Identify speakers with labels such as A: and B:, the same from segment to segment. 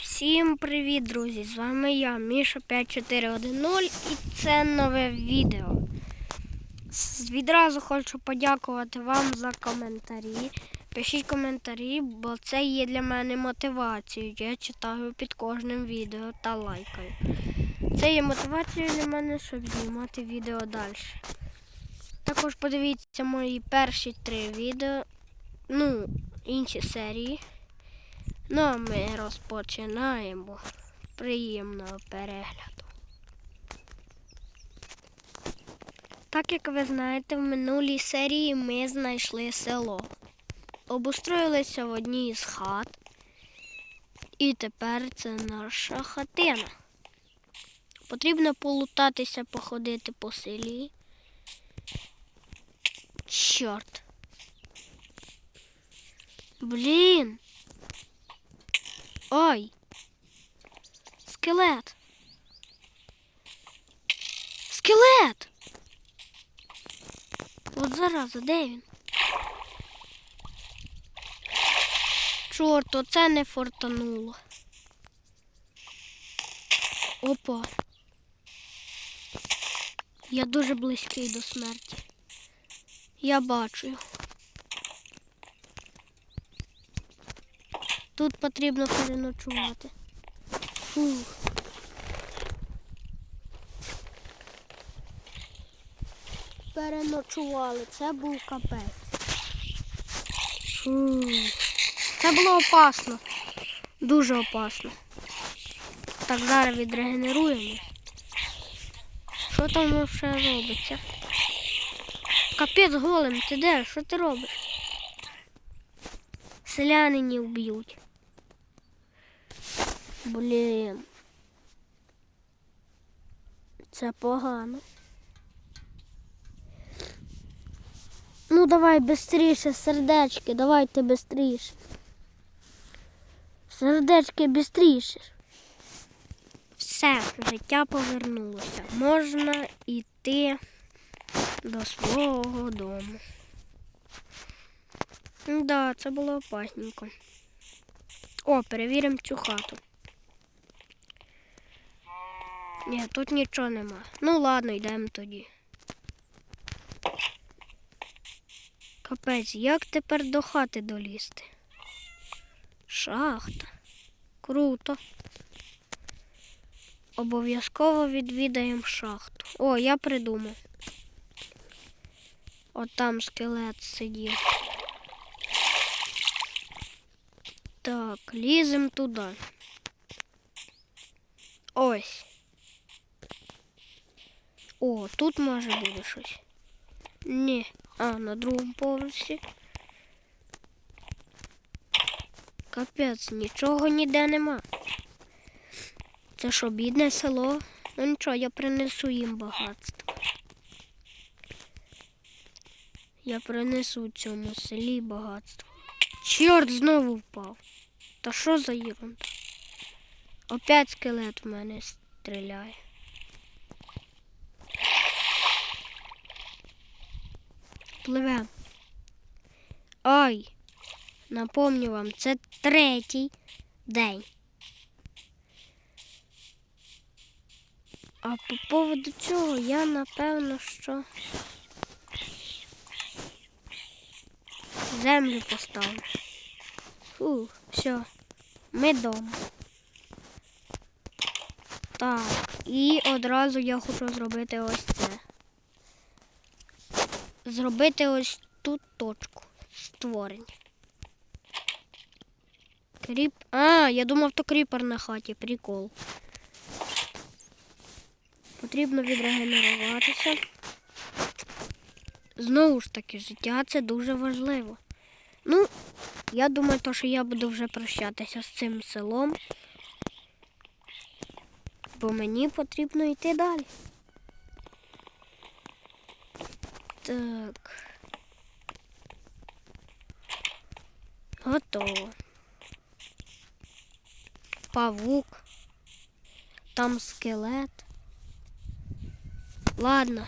A: Всім привіт, друзі! З вами я, Міша 5410 і це нове відео. Відразу хочу подякувати вам за коментарі. Пишіть коментарі, бо це є для мене мотивацією. Я читаю під кожним відео та лайкаю. Це є мотивацією для мене, щоб знімати відео далі. Також подивіться мої перші три відео, ну, інші серії. Ну, а ми розпочинаємо. Приємного перегляду. Так як ви знаєте, в минулій серії ми знайшли село. Обустроїлися в одній із хат. І тепер це наша хатина. Потрібно полутатися, походити по селі. Чорт. Блін. Ой. Скелет. Скелет. От зараза, де він? Чорт, оце не фортануло. Опа. Я дуже близький до смерті. Я бачу. Тут потрібно переночувати. Фух. Переночували. Це був капець. Фух. Це було опасно. Дуже опасно. Так, зараз відрегенеруємо. Що там ще робиться? Капець голим, ти де? Що ти робиш? Селянині вб'ють. Блін. Це погано. Ну давай бистріше, сердечки, давайте бистріше. Сердечки бистріше. Все, життя повернулося. Можна йти до свого дому. Да, це було опасненько. О, перевіримо цю хату. Ні, тут нічого нема. Ну ладно, йдемо тоді. Капець, як тепер до хати долізти? Шахта. Круто. Обов'язково відвідаємо шахту. О, я придумав. От там скелет сидів. Так, ліземо туди. Ось. О, тут може буде щось. Ні. А, на другому поверсі. Капець, нічого ніде нема. Це що, бідне село? Ну нічого, я принесу їм багатство. Я принесу цьому селі багатство. Чорт знову впав. Та що за ерунда? Опять скелет в мене стріляє. Пливе. Ой, напомню вам, це третій день. А по поводу цього я напевно що землю поставлю. Фу, все, ми вдома. Так, і одразу я хочу зробити ось це. Зробити ось тут точку створення. Кріп. А, я думав, то кріпер на хаті, прикол. Потрібно відрегенеруватися. Знову ж таки, життя це дуже важливо. Ну, я думаю, то, що я буду вже прощатися з цим селом. Бо мені потрібно йти далі. Так. Готово. Павук. Там скелет. Ладно.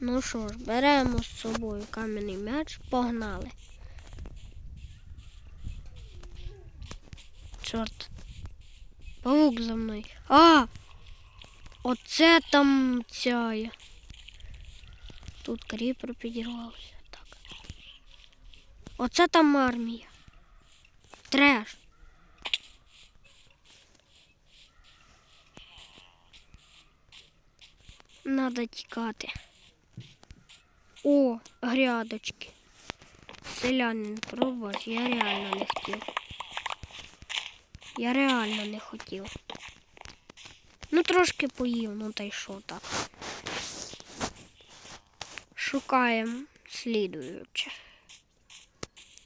A: Ну що ж, беремо з собою кам'яний м'яч, погнали. Чорт. Павук за мною. А! Оце там цяє. Тут кріпер підірвався. Так. Оце там армія. Треш. Надо тікати. О, грядочки. Селянин, пробач, я реально не хотів. Я реально не хотів. Ну, трошки поїв, ну та й що так. Шукаємо слідуюче.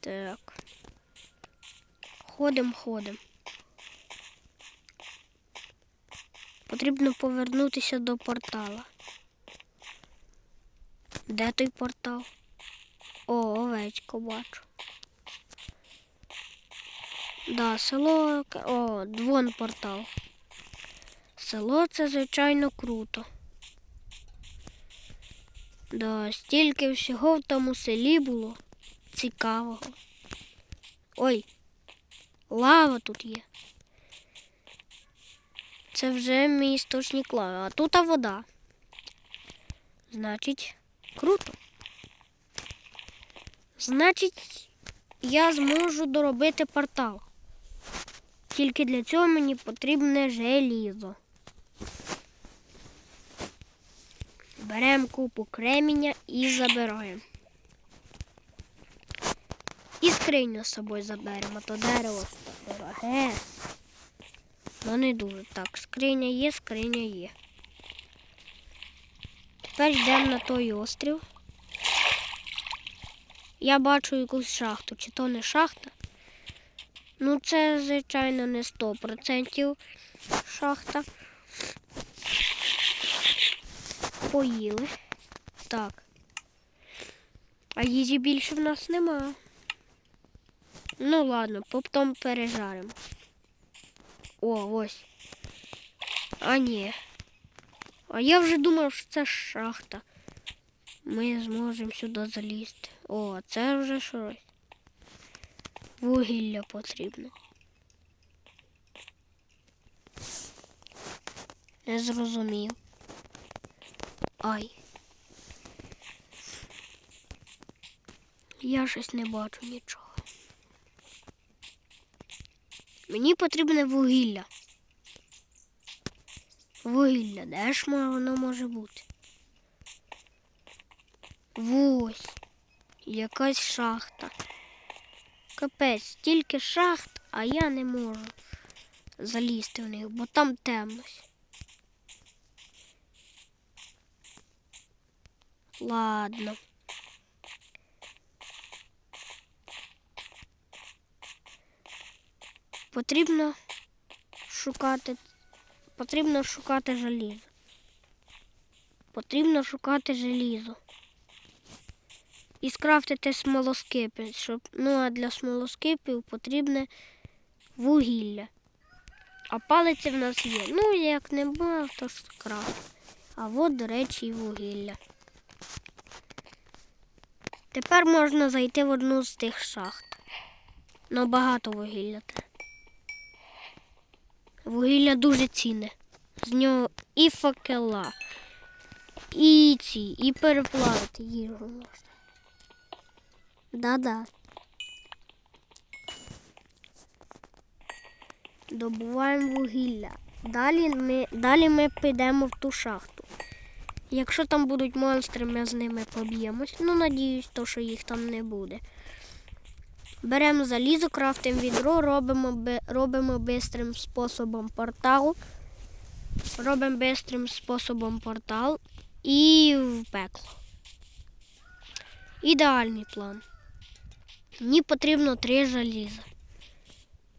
A: Так. Ходим, ходим. Потрібно повернутися до портала. Де той портал? О, овечко бачу. Да, село. О, двон портал. Село це, звичайно, круто. Да, стільки всього в тому селі було цікавого. Ой, лава тут є. Це вже мій істочник лави, а тут а вода. Значить, круто. Значить, я зможу доробити портал. Тільки для цього мені потрібне желізо. Беремо купу креміння і забираємо. І скриню з собою заберемо, то дерево дороге. Ну не дуже. Так, скриня є, скриня є. Тепер йдемо на той острів. Я бачу якусь шахту, чи то не шахта. Ну, це, звичайно, не 100% шахта. Поїли. Так. А їжі більше в нас нема. Ну ладно, потім пережаримо. О, ось. А ні. А я вже думав, що це шахта. Ми зможемо сюди залізти. О, це вже щось. Вугілля потрібно. Не зрозумів. Ай. Я щось не бачу нічого. Мені потрібне вугілля. Вугілля, де ж воно може бути? Ось. Якась шахта. Капець, стільки шахт, а я не можу залізти в них, бо там темно. Ладно. Потрібно шукати. Потрібно шукати желізо. Потрібно шукати желізо. І скрафтити смолоскипи, щоб, ну а для смолоскипів потрібне вугілля. А палиці в нас є. Ну, як нема, то скрафт. А от, до речі, і вугілля. Тепер можна зайти в одну з тих шахт. Ну, багато вугілля. Вугілля дуже цінне. З нього і факела, і ці, і переплавити їжу можна. Да-да. Добуваємо вугілля. Далі ми, далі ми підемо в ту шахту. Якщо там будуть монстри, ми з ними поб'ємось. Ну, надіюсь, то, що їх там не буде. Беремо залізо, крафтимо відро, робимо, робимо бистрим способом портал. Робимо бистрим способом портал і в пекло. Ідеальний план. Мені потрібно три заліза.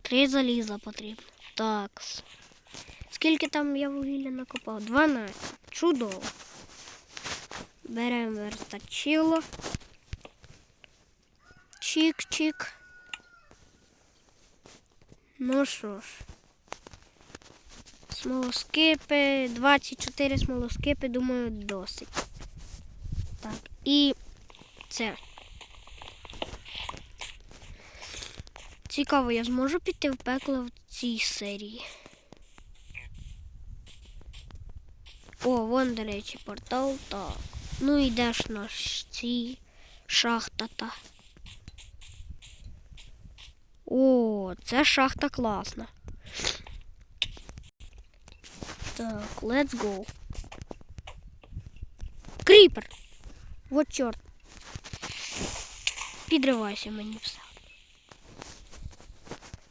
A: Три заліза потрібно. Так. Скільки там я вугілля накопав? 12. Чудово. Беремо верстачило. Чик-чик. Ну що ж. Смолоскипи. 24 смолоскипи, думаю, досить. Так, і це. Цікаво, я зможу піти в пекло в цій серії. О, вон, до речі, портал. Так. Ну йдеш на ці шахта та. О, це шахта класна. Так, let's go. Кріпер! Вот чорт. Підривайся мені все.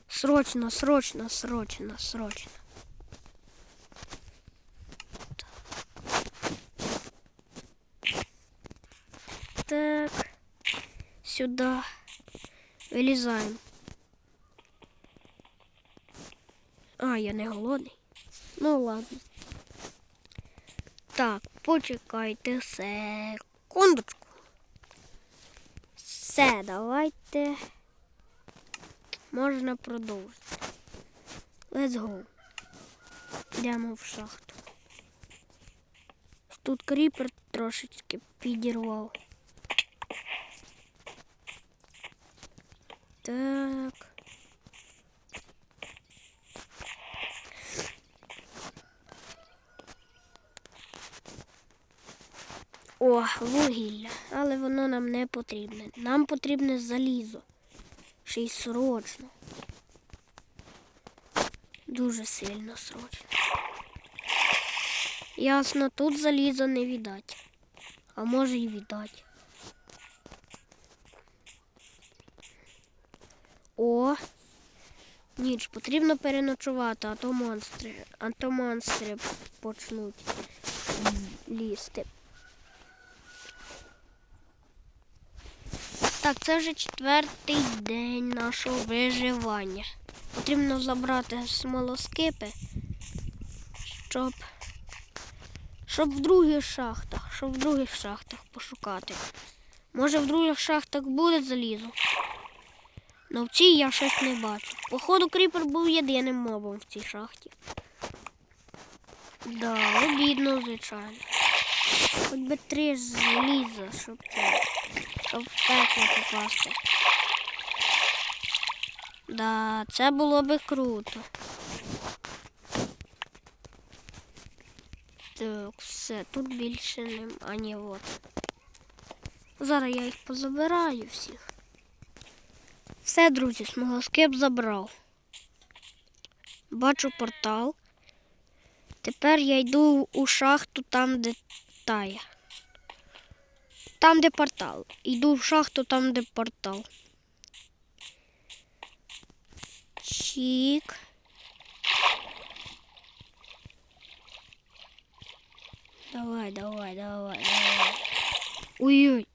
A: Срочно, срочно, срочно, срочно. Так. Сюда. Вилізаємо. А, я не голодний. Ну ладно. Так, почекайте секундочку. Все, давайте. Можна продовжити. Let's go. Йдемо в шахту. Тут кріпер трошечки підірвав. Так. О, вугілля, але воно нам не потрібне. Нам потрібне залізо. Ще й срочно. Дуже сильно срочно. Ясно, тут залізо не віддать. А може й віддать. О, ніч, потрібно переночувати, а то монстри, а то монстри почнуть лізти. Так, це вже четвертий день нашого виживання. Потрібно забрати смолоскипи, щоб, щоб в других шахтах, щоб в других шахтах пошукати. Може в других шахтах буде залізо? Но в цій я щось не бачу. Походу, кріпер був єдиним мобом в цій шахті. Да, обідно, звичайно. Хоч би три заліза, щоб це, щоб в пекло попасти. Да, це було би круто. Так, все, тут більше нема. А ні, от. Зараз я їх позабираю всіх. Все, друзі, смолоскип забрав. Бачу портал. Тепер я йду у шахту там, де тая. Там, де портал. Йду в шахту там, де портал. Чік. Давай, давай, давай, давай. Ой-ой.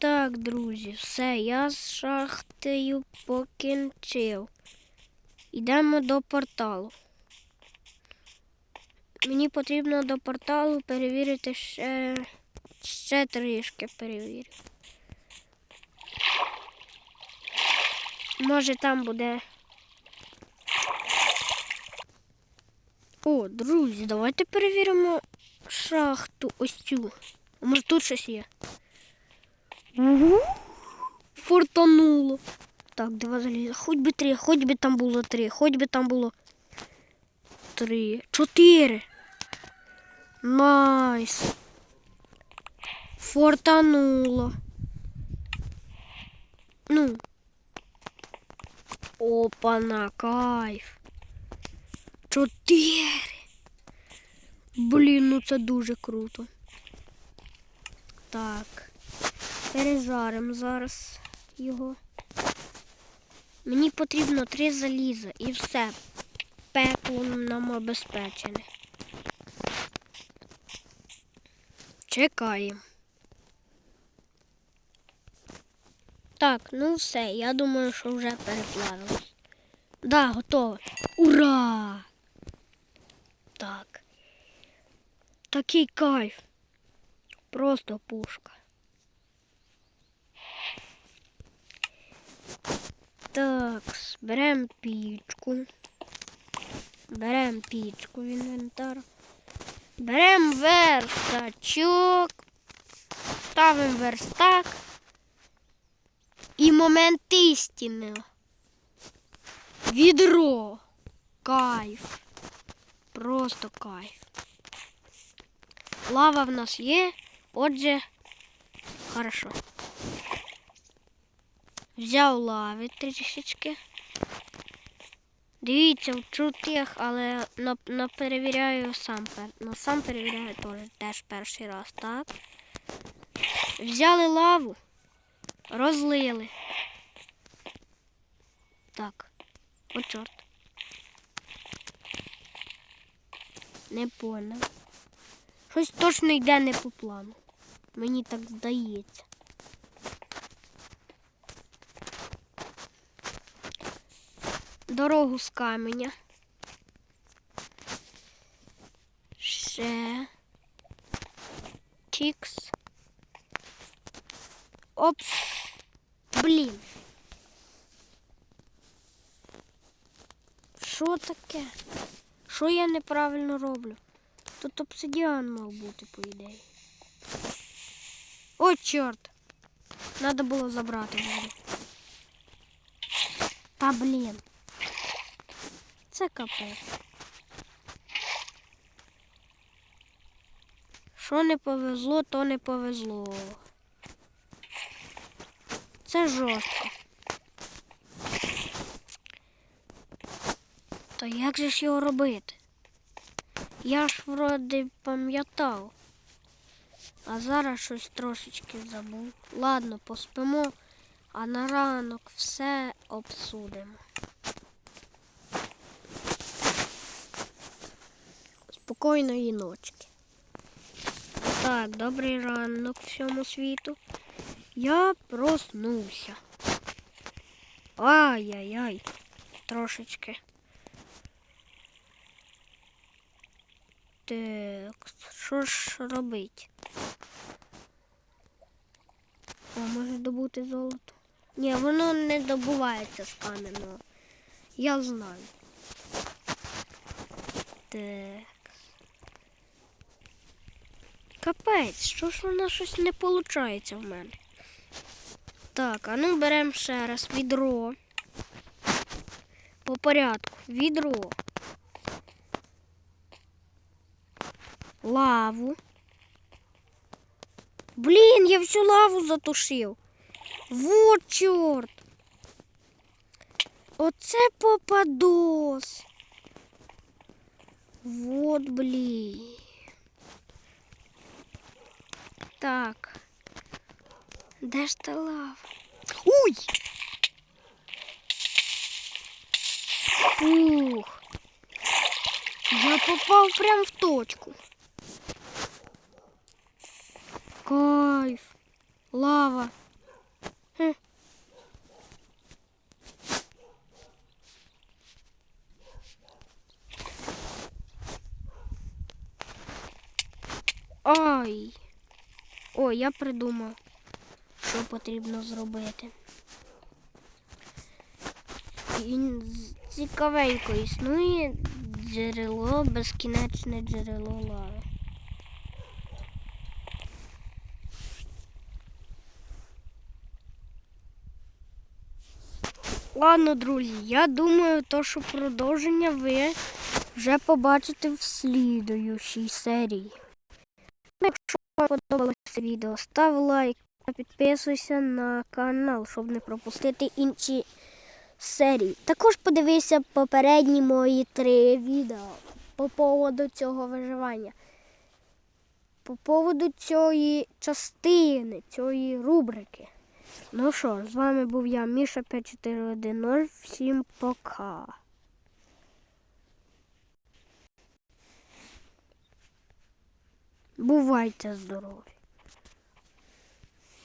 A: Так, друзі, все, я з шахтою покінчив. Йдемо до порталу. Мені потрібно до порталу перевірити ще, ще трішки перевірю. Може там буде. О, друзі, давайте перевіримо шахту ось цю. Може тут щось є? Фортануло. Так, два заліза. Хоч би три, хоч би там було три, хоч би там було три. Чотири. Найс. Фортануло. Ну. Опа-на, кайф. Чотири. Блін, ну це дуже круто. Так. Перезаримо зараз його. Мені потрібно три заліза і все. Пекло нам обезпечене. Чекаємо. Так, ну все, я думаю, що вже переплавилось. Да, готово. Ура! Так. Такий кайф. Просто пушка. Так, беремо пічку. Беремо пічку в інвентар. Беремо верстачок. Ставимо верстак. І момент істини. Відро. Кайф. Просто кайф. Лава в нас є, отже, хорошо. Взяв лави трішечки. Дивіться, вчу тих, але на, на перевіряю сам. Ну, сам перевіряю теж, теж перший раз, так? Взяли лаву, розлили. Так. О, чорт. Не поняв. Щось точно йде не по плану. Мені так здається. Дорогу з каменя. Ще. Чікс. Оп. Блін. Що таке? Що я неправильно роблю? Тут обсидіан мав бути, по ідеї. О, чорт! Надо було забрати. Та блін. Це капець. Що не повезло, то не повезло. Це жорстко. То як же ж його робити? Я ж вроде пам'ятав. А зараз щось трошечки забув. Ладно, поспимо, а на ранок все обсудимо. Спокійної ночки. Так, добрий ранок всьому світу. Я проснувся. Ай-яй-яй, трошечки. Так, що ж робить? О, може добути золото? Ні, воно не добувається з кам'яного. Я знаю. Так. Капець, що ж воно щось не виходить в мене. Так, а ну беремо ще раз відро. По порядку. Відро. Лаву. Блін, я всю лаву затушив. Вот чорт. Оце попадос. Вот, блін. Так. Де ж та лава? Уй! Ух. Я попав прям в точку. Кайф. Лава. Я придумав, що потрібно зробити. І цікавенько існує джерело, безкінечне джерело лави. Ладно, друзі, я думаю, то, що продовження ви вже побачите в слідуючій серії. Вам подобалося відео, став лайк та підписуйся на канал, щоб не пропустити інші серії. Також подивися попередні мої три відео по поводу цього виживання. По поводу цієї частини, цієї рубрики. Ну що з вами був я, Міша 5410. Всім пока. Бувайте здорові!